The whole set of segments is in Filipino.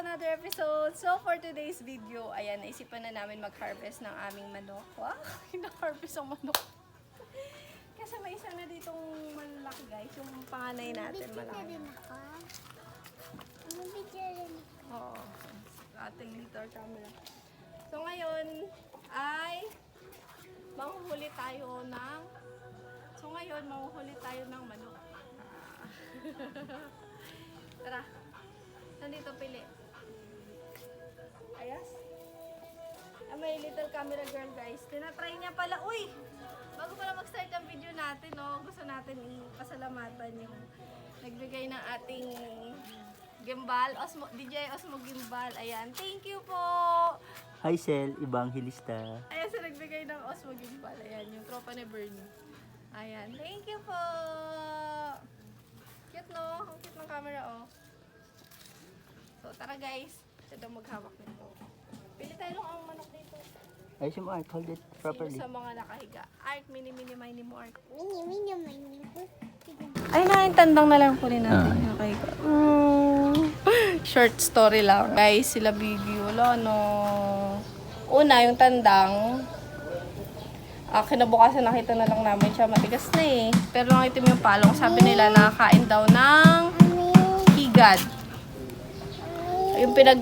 another episode. So, for today's video, ayan, naisipan na namin mag-harvest ng aming manok. Wow, hina-harvest ang manok. Kasi may isa na ditong malaki guys, yung panganay natin malaki. rin ako. Mabigyan rin ako. Oo, ating liter camera. So, ngayon ay manghuhuli tayo ng So, ngayon, manghuhuli tayo ng manok. Ah. Tara. Nandito pili. Little camera girl guys. Tinatry niya pala. Uy! Bago pala mag-start ang video natin, no, gusto natin pasalamatan yung nagbigay ng ating gimbal, Osmo, DJ Osmo Gimbal. Ayan, thank you po! Hi Sel, Evangelista. Ayan, sa nagbigay ng Osmo Gimbal. Ayan, yung tropa ni Bernie. Ayan, thank you po! Cute, no? Ang cute ng camera, oh. So, tara guys. Siya daw maghawak nito. Pili tayo lang ang manok dito. Ayos mo, Art. Hold it properly. Sino sa mga nakahiga? Ark, mini, mini, mini mo, Ark. Mini, mini, mini. Ay, na, yung tandang na lang kunin natin. Okay. Mm, short story lang. Guys, sila Biggie, wala, no. Una, yung tandang, ah, kinabukasan nakita na lang namin siya matigas na eh. Pero nakitim yung palong. Sabi nila nakakain daw ng higad. Yung pinag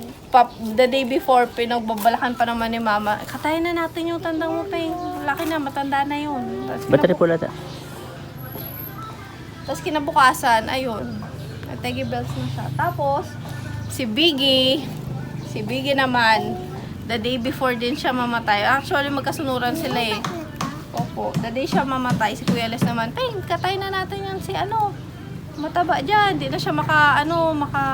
the day before, pinagbabalakan pa naman ni mama. Katayin na natin yung tandang mo, Peng. Laki na, matanda na yun. Tapos Battery po lata. tapos kinabukasan, ayun. Nategi bells na siya. Tapos, si Biggie, si Biggie naman, the day before din siya mamatay. Actually, magkasunuran sila eh. Opo, the day siya mamatay, si Kuya Les naman, Peng, katay na natin yan si ano, mataba dyan. Di na siya maka, ano, maka,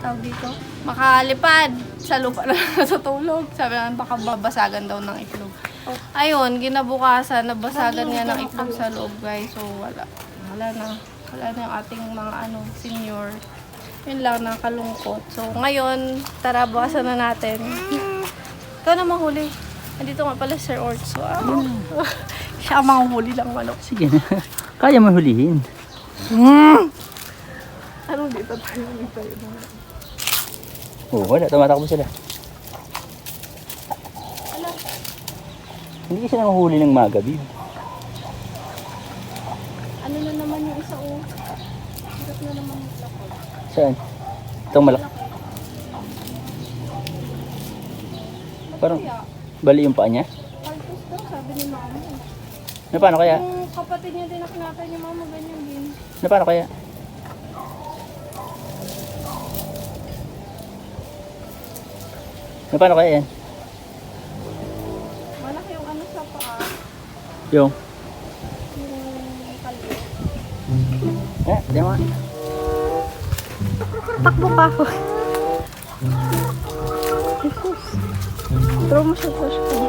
tawag dito, makalipad sa lupa na sa tulog. Sabi naman, baka babasagan daw ng itlog. Ayun, ginabukasan, nabasagan nga ng itlog sa loob, guys. So, wala. Wala na. Wala na yung ating mga, ano, senior. Yun lang, nakalungkot. So, ngayon, tara, bukasan na natin. Ikaw na mahuli. Nandito nga pala Sir Orts. Wow. Siya ang manghuli lang manok. Sige na. Kaya mo hulihin. Anong dito tayo? Dito tayo. Oo, wala. Tumatakbo sila. Hindi kasi nanguhuli ng magabi. Ano na naman yung isa o? Hirap na naman yung lakot. Saan? Itong malak. Parang Kaya, bali yung paa niya. paltos daw, sabi ni mama. Na paano kaya? Yung kapatid niya din na kinatay ni mama, ganyan din. Na paano kaya? Na paano kaya yan? Malaki yung ano sa paa, Yung? yung kalyo. Eh, di mo. Takbo ka ako. Jesus. Throw mo sa school.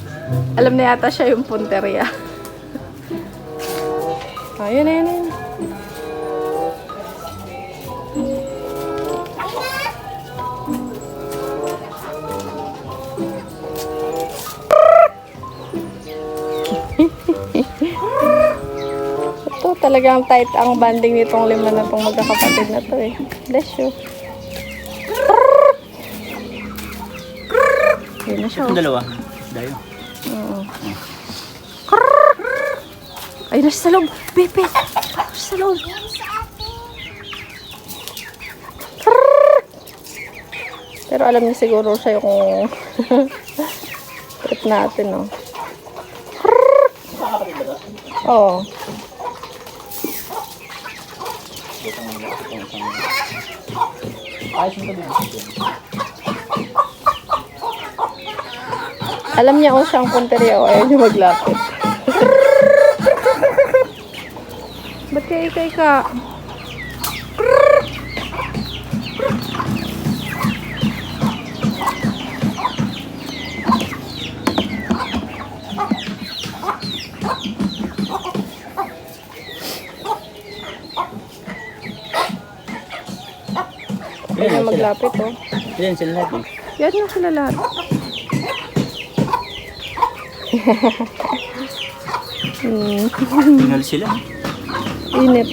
Alam na yata siya yung punteriya. Ayun, ayun, ayun. Ito talagang tight ang banding nitong lima na itong magkakapatid na to eh. Bless you. Yun na siya. Itong oh. dalawa. Dayo. Ay, nasa sa loob. Pepe! Nasa sa loob. Pero alam niya siguro siya yung trip natin, no? Oo. Ito Alam niya kung siyang punteriya o ayaw niya maglapit. ika, ika, ika. Ayan, maglapit oh. Ayan sila lahat eh. Yan na sila lahat. hmm. Sila init.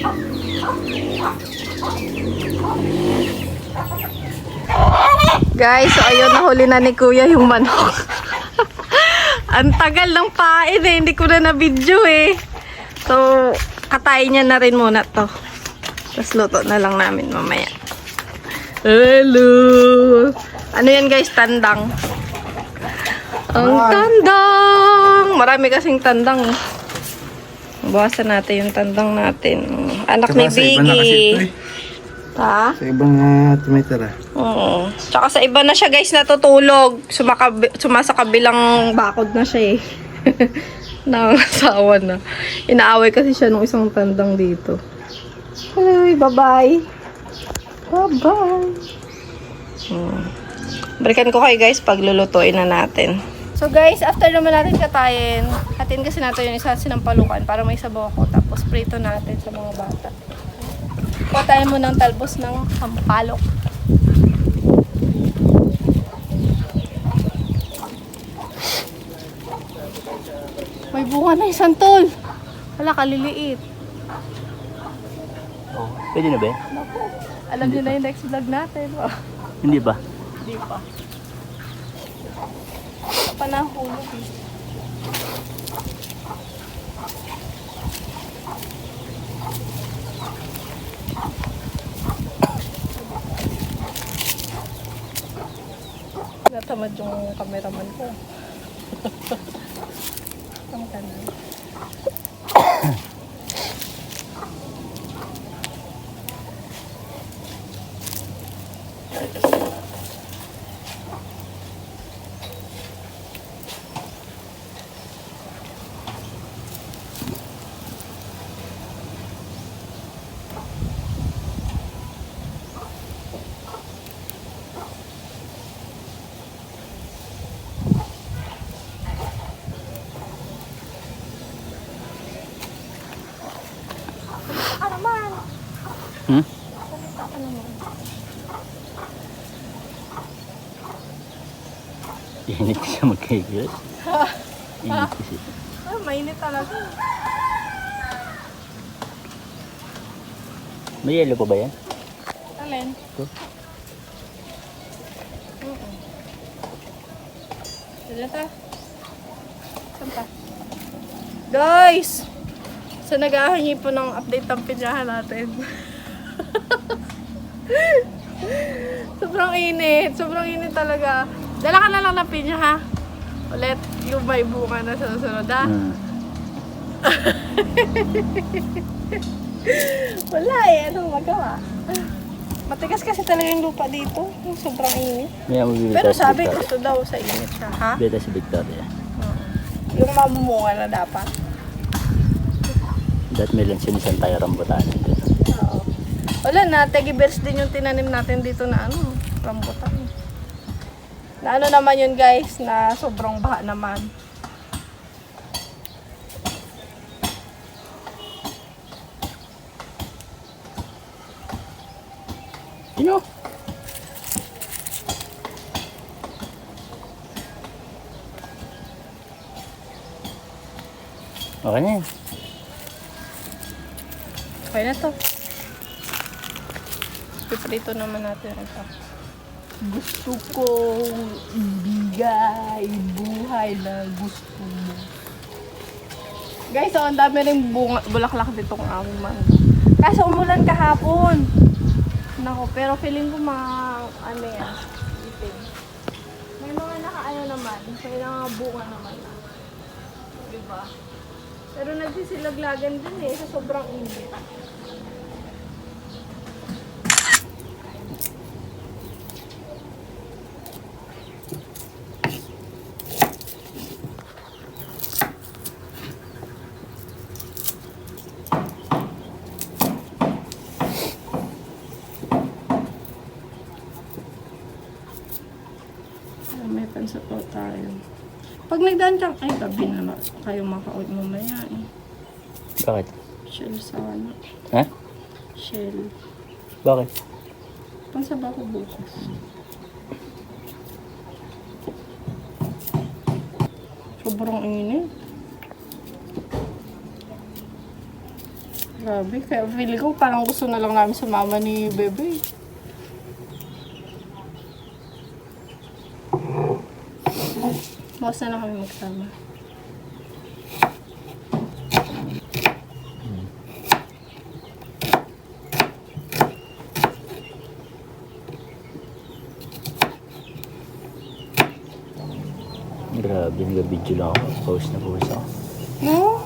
Guys, so ayun, nahuli na ni Kuya yung manok. Ang tagal ng pain eh, hindi ko na na-video eh. So, katayin niya na rin muna to. Tapos luto na lang namin mamaya. Hello! Ano yan guys, tandang. Ang tandang! Marami kasing tandang. Bawasan natin yung tandang natin. Anak ni Tsaka sa iba na kasi ito Biggie. eh. Ha? Sa ibang uh, tumitira. Oo. Tsaka sa iba na siya guys natutulog. Sumakabi, sumasa kabilang bakod na siya eh. Nangasawa na. Inaaway kasi siya nung isang tandang dito. Ay, bye-bye. Bye-bye. Hmm. Balikan ko kayo guys pag lulutuin na natin. So guys, after naman natin katayin, hatin kasi natin yung isa sinampalukan para may sabaw ako. Tapos prito natin sa mga bata. Kuha tayo mo ng talbos ng sampalok. May bunga na isang tol. Wala, kaliliit. Oh, pwede na ba yan? Alam niyo na yung next vlog natin. Oh. Hindi ba? Hindi pa. Pa na hulog eh. Natamad yung cameraman ko. Ang tanan. Hmm? Init siya magkaigas. Init kasi. Ah, mainit talaga. May yellow pa ba yan? Alin? Ito? Oo. Dala ta. Saan pa? Guys! So nag-aahingi po ng update ang pinyahan natin. sobrang init. Sobrang init talaga. Dala ka na lang ng pinya ha. Ulit yung may bunga na sa susunod ha. Hmm. Wala eh. Anong magawa? Matigas kasi talaga yung lupa dito. Sobrang init. Mabibili Pero sabi gusto daw sa init siya, ha? Tayo sa Victoria. Yung mamumunga na dapat. Dahil may lansinisan tayo rambutan. Oo. Wala na, tegi bears din yung tinanim natin dito na ano, rambutan. Na ano naman yun guys, na sobrang baha naman. Sino? Okay na yan. Okay na to. Piprito naman natin ito. Gusto kong ibigay buhay na gusto mo. Guys, so, ang dami rin bunga, bulaklak ditong aming mango. Kaso umulan kahapon. Nako, pero feeling ko mga, ano yan, itim. May mga nakaano naman, may mga bunga naman na. Diba? Pero nagsisilaglagan din eh, sa sobrang init. Ah, May pansa po tayo. Pag nagdaan dyan, ay gabi na na kayo maka-out mamaya eh. Bakit? Shell sana. Ha? Shell. Bakit? Pansa ba ako bukas? Sobrang init. Grabe, kaya feeling ko parang gusto na lang namin sumama ni Bebe. Bukas na lang kami magsama. Grabe, nag-video lang ako. Post na post ako. No?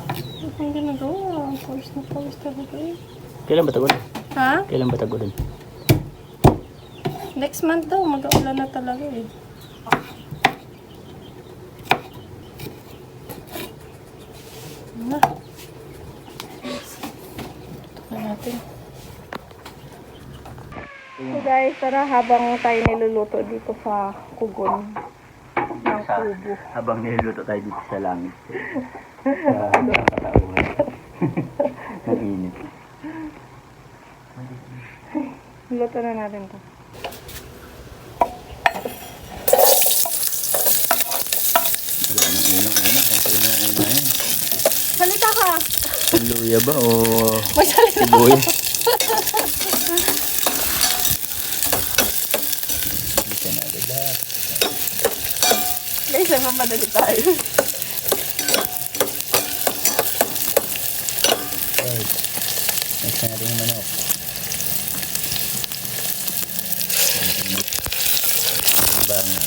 Kang ginagawa? Pawis na pawis talaga eh. Kailan ba tagulan? Ha? Kailan ba tagulan? Next month daw, mag-aulan na talaga eh. Na. Tukan natin. So guys, tara habang tayo niluluto dito sa kugon kubo. Habang niluluto tayo dito sa langit. Sa katauhan. Nag-init. Luto na natin to. Salita ka! Luya ba o May salita! sibuyas? Bisa na agad lahat. Guys, mamadali tayo. Guys, next na natin yung manok. Bangan.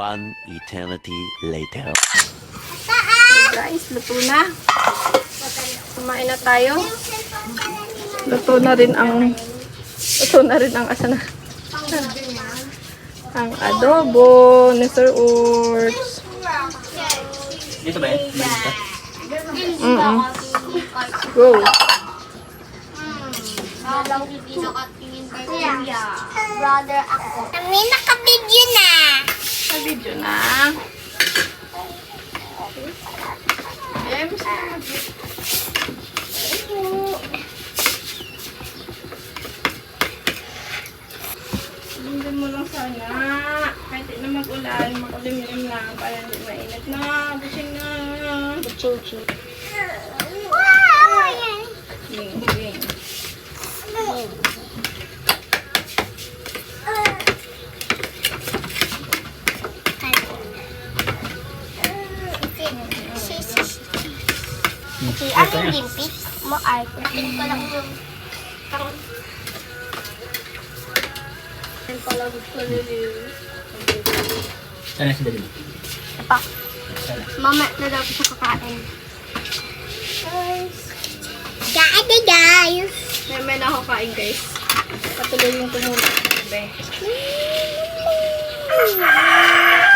One eternity later. Guys, luto na. Kumain na tayo. Luto na rin ang luto na rin ang asa na. Ang adobo ni Sir Urts. Dito ba yan? Dito? Mm Go. Brother ako. Kami nakabidyo na. Video na. Ems. Hindi sana. Kahit na mag-ulan, makulimlim lang para hindi mainit na. Busing na. Ching-ching. Wow! Ayan. Ging. Si ano yung limpit mo ay kung ko lang yung Sana si Dalil. pa. Mama na daw siya kakain. Guys. Gaade guys. May may na ako kain guys. Patuloy yung tumulong. Be.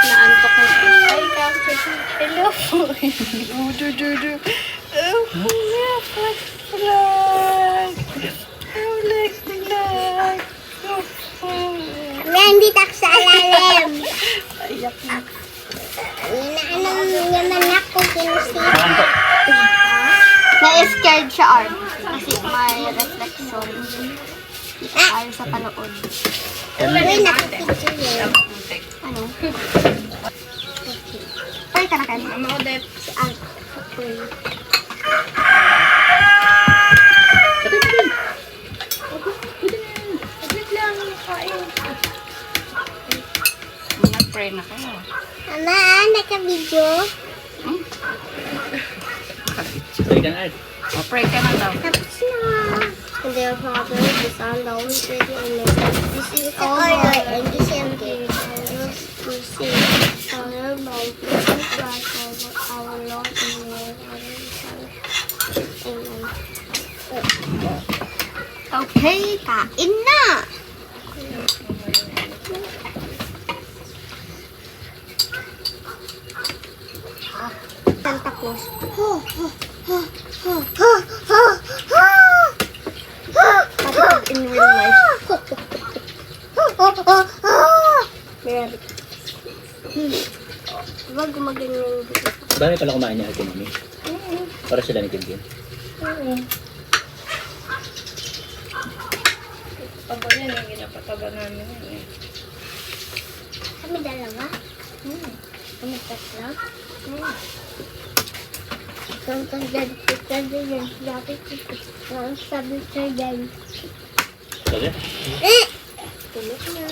Naantok na ako. Ay, kapit. Hello. Oh, do, do, do. Oh, yeah, flag, flag. Oh, like the flag. Oh, oh. Randy tak sa alalim. Ayak na. Inaanong naman ako kinusi. Saan to? Na-scared siya, Art. Kasi may reflection. Ayaw sa panood. Uy, nakapicture yun. Ano? Pwede ka na kayo. Mama Odette. Si Art. Uy. Mag-pray na kayo. Mama, naka-video. Pwede ka na Art. Mag-pray ka na daw. Tapos na. and their problems is unknown radio emission. This is all our emission dangers to see. However, this is like our, our Lord and Lord Amen. Okay, kain na! Santa Claus. Ho, ho, ho, ho, ho. Diba gumaganyan yung bibig? Bakit pala kumain niya ito, mami? Para sila ni Kim Kim. Hmm. Taba yan eh, ginapataba namin yan eh. Kami dalawa? Hmm. Kami tatlo? Hmm. Kung kagad kita din, dapat kita sabi sa dyan. Sabi? Tulog niya.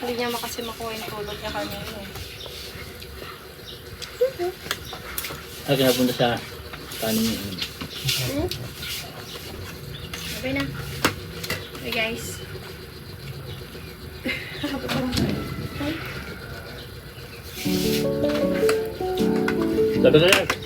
Hindi niya makasi makuha yung tulog niya kanina eh. Ay, kinapunta sa kanin niya. Okay na. Okay guys. Sabi lang.